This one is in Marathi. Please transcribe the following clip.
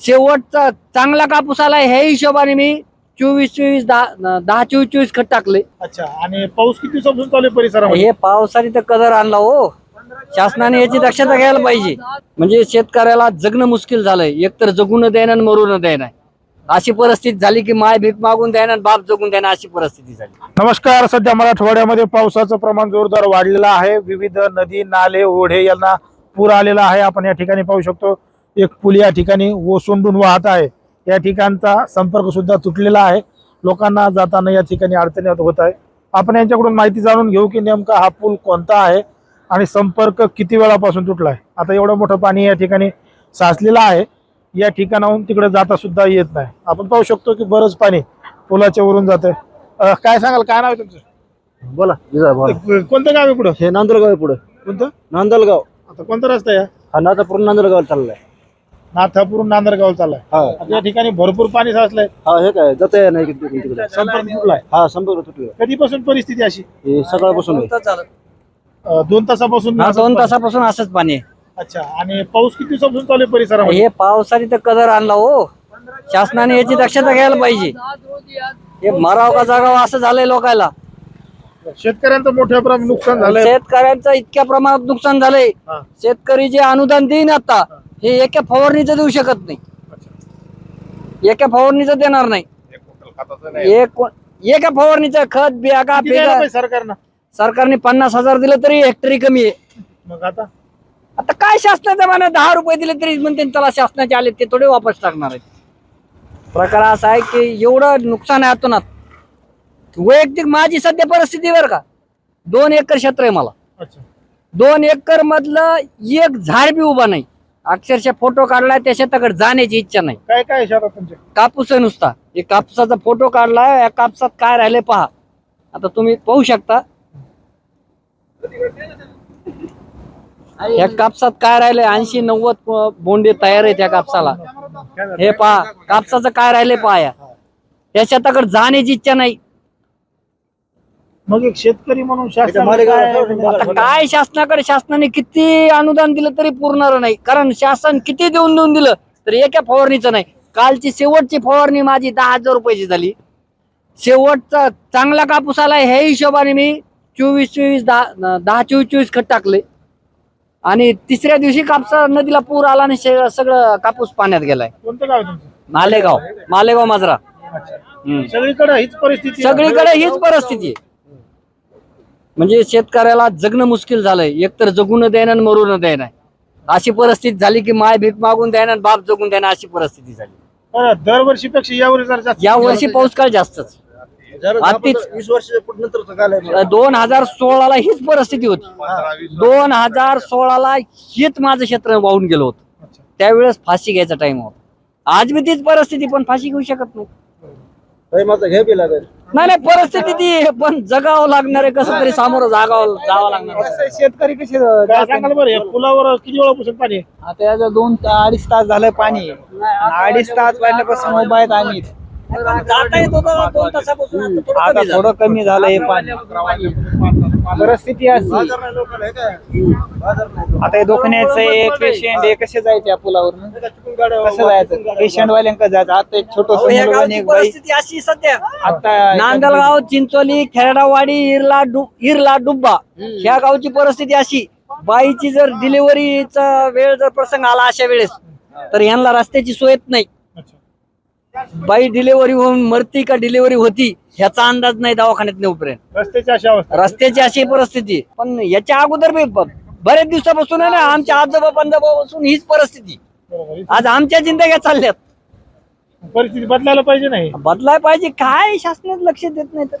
शेवटचा चांगला कापूस आला ह्या हिशोबाने मी चोवीस चोवीस दहा दहा चोवीस चोवीस खत टाकले. अच्छा आणि पाऊस किती दिवसापासून चालू आहे परिसरामध्ये? हे पावसाने तर कदर आणला हो. शासनाने याची दक्षता घ्यायला पाहिजे. म्हणजे शेतकऱ्याला जगणं मुश्किल झालंय. एकतर जगू न द्यायना आणि मरू न द्यायना अशी परिस्थिती झाली की माय भीक मागून द्यायना आणि बाप जगून द्यायना अशी परिस्थिती झाली. नमस्कार सध्या मराठवाड्यामध्ये पावसाचं प्रमाण जोरदार वाढलेलं आहे. विविध नदी नाले ओढे यांना पूर आलेला आहे. आपण या ठिकाणी पाहू शकतो. एक पूल या ठिकाणी ओसंडून वाहत आहे. या ठिकाणचा संपर्क सुद्धा तुटलेला आहे. लोकांना जाताना या ठिकाणी अडचणी होत आहे. आपण यांच्याकडून माहिती जाणून घेऊ की नेमका हा पूल कोणता आहे आणि संपर्क किती वेळापासून तुटला आहे. आता एवढं मोठं पाणी या ठिकाणी साचलेलं आहे. या ठिकाणाहून तिकडे जाता सुद्धा येत नाही. आपण पाहू शकतो की बरंच पाणी पुलाच्या वरून जात आहे काय सांगाल? काय नाव आहे तुमचं? बोला कोणतं गाव आहे पुढं? हे नांदलगाव आहे पुढे. कोणतं? नांदलगाव. आता कोणता रस्ता आहे हा? हा नातापूर नांदलगाव चाललाय. नाथापूरून नांदरगाव चाललाय. हा. ठिकाणी भरपूर पाणी साचलंय. हा हे काय जात नाही तिकडे तिकडे. संपर्क तुटलाय. हा संपर्क तुटले कधीपासून परिस्थिती अशी? हे सकाळपासून आहे. अं, दोन तासापासून हा दोन तासापासून असंच पाणी आहे. अच्छा आणि पाऊस किती दिवसापासून चालू आहे परिसरामध्ये? हे पावसाने तर कदर आणला हो. शासनाने याची दक्षता घ्यायला पाहिजे. हे मराव का जगाव असं झालंय लोकायला. शेतकऱ्यांचं मोठ्या प्रमाणात नुकसान झालंय. शेतकऱ्यांचं इतक्या प्रमाणात नुकसान झालंय. हा. शेतकरी जे अनुदान देईन आता हे एका फवारणीचं देऊ शकत नाही. एका फवारणीचं देणार नाही. एक एका फवारणीचं खत बियागा सरकारनं? सरकारने पन्नास हजार दिलं तरी हेक्टरी कमी आहे. मग आता? आता काय शासनाच्या माने दहा रुपये दिले तरी म्हणते त्याला शासनाचे आले ते थोडे वापस टाकणार आहेत. प्रकार असा आहे की एवढं नुकसान आहे अतोनात वैयक्तिक माझी सध्या परिस्थिती बरं का? दोन एकर क्षेत्र आहे मला. अच्छा. दोन एकर मधलं एक झाड बी उभा नाही. अक्षरशः फोटो काढलाय त्या शेताकडे जाण्याची इच्छा नाही. काय काय शेतात तुमच्या कापूस आहे नुसता. एक कापसाचा फोटो काढलाय या कापसात काय राहिले पहा. आता तुम्ही पाहू शकता. या कापसात काय राहिले? ऐंशी नव्वद बोंडे तयार आहेत त्या कापसाला. हे पहा कापसाचं काय राहिले पहा या. त्या शेताकडे जाण्याची इच्छा नाही. मग एक शेतकरी म्हणून आता काय शासनाकडे शासनाने किती अनुदान दिलं तरी पुरणार नाही. कारण शासन किती देऊन देऊन दिलं तरी एका फवारणीचं नाही. कालची शेवटची फवारणी माझी दहा हजार रुपयाची झाली. शेवटचा चांगला कापूस आला ह्या हिशोबाने मी चोवीस चोवीस दहा दहा चोवीस चोवीस खत टाकले. आणि तिसऱ्या दिवशी कापसा नदीला पूर आला आणि शे- सगळं कापूस पाण्यात गेलाय. कोणतं गाव आहे तुमचं? मालेगाव मालेगाव माजरा. अच्छा. हम्म. सगळीकडे हीच परिस्थिती आहे. सगळीकडे हीच परिस्थिती आहे. म्हणजे शेतकऱ्याला जगणं मुश्किल झालंय. एकतर जगू न द्यायना आणि मरू न द्यायना. अशी परिस्थिती झाली की माय भीक मागून द्यायना आणि बाप जगून द्यायना अशी परिस्थिती झाली. दरवर्षीपेक्षा जरा जास्त या वर्षी पाऊस काळ जास्तच. वीस वर्ष नंतर काय दोन हजार सोळाला हीच परिस्थिती होती. दोन हजार सोळाला हीच माझं क्षेत्र वाहून गेलो होतं. अच्छा. त्यावेळेस फाशी घ्यायचा टाइम होता. आज मी तीच परिस्थिती पण फाशी घेऊ शकत नाही. माझं घ्या बी लागेल. नाही नाही परिस्थिती ती आहे, पण जगावं लागणार आहे कसं तरी सामोरं जागावं जावं लागणार आहे. शेतकरी कसे काय सांगाल बरं या पुलावर किती वेळापासून पाणी? आहे आता याचं दोन ता- अडीच तास झालं पाणी. अडीच तास वाढल्यापासून उभा आहेत आम्ही. जाता येत होतं दोन तासापासून, आता थोडं आता कमी झालं. थोडं कमी झालं हे पाणी. परिस्थिती अशी. आता हे दुखण्याचं एक पेशंट हे कसे जायचे या पुलावरून? कसं जायचं? पेशंट वाल्यांकडे जायचं. आता एक छोटस अहो, या गावची बाई. परिस्थिती अशी सध्या. आता नांदलगाव चिंचोली खेरडावाडी इरला डु इरला डुब्बा. ह्या गावची परिस्थिती अशी. बाईची जर डिलिव्हरीचा वेळ जर प्रसंग आला अशा वेळेस तर यांना रस्त्याची सोयच नाही. बाई डिलिव्हरी होऊन मरती का डिलिव्हरी होती ह्याचा अंदाज नाही दवाखान्यात नेऊपर्यंत. रस्त्याची अशी अवस्था. रस्त्याची अशी परिस्थिती. पण याच्या अगोदर बी ब- बरेच दिवसापासून आहे ना आमच्या आजोबा पंजोबापासून हीच परिस्थिती. बरोबर. आज आमच्या जिंदग्या चालल्यात. परिस्थिती बदलायला पाहिजे नाही. बदलाय पाहिजे काय शासनात लक्ष देत नाही तर.